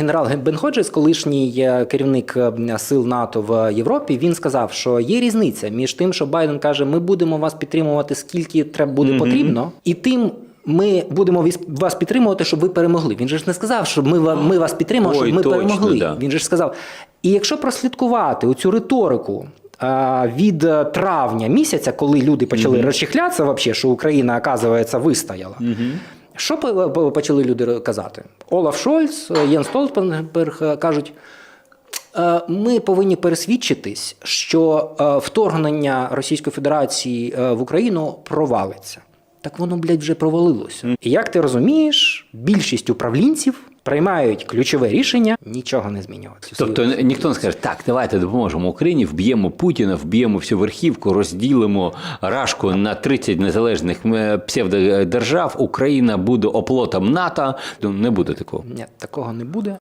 Генерал Бен Ходжес, колишній е, керівник е, сил НАТО в Європі, він сказав, що є різниця між тим, що Байден каже, ми будемо вас підтримувати скільки треба буде потрібно, і тим. Ми будемо вас підтримувати, щоб ви перемогли. Він же ж не сказав, що ми, ми вас підтримуємо, Ой, щоб ми точно, перемогли. да. Він же ж сказав. І якщо прослідкувати оцю риторику а, від е, травня місяця, коли люди почали розчихлятися, вообще, що Україна, оказується, вистояла. Що по- по- почали люди казати? Олаф Шольц, Єн Столтенберг е, кажуть. Е, Ми повинні пересвідчитись, що е, вторгнення Російської Федерації в Україну провалиться. Так воно, блядь, вже провалилося. І як ти розумієш, більшість управлінців приймають ключове рішення нічого не змінювати. Тобто ніхто не скаже, так, давайте допоможемо Україні, вб'ємо Путіна, вб'ємо всю верхівку, розділимо Рашку на 30 незалежних е, псевдодержав. Україна буде оплотом НАТО. Ну, Не буде такого. Ні, такого не буде.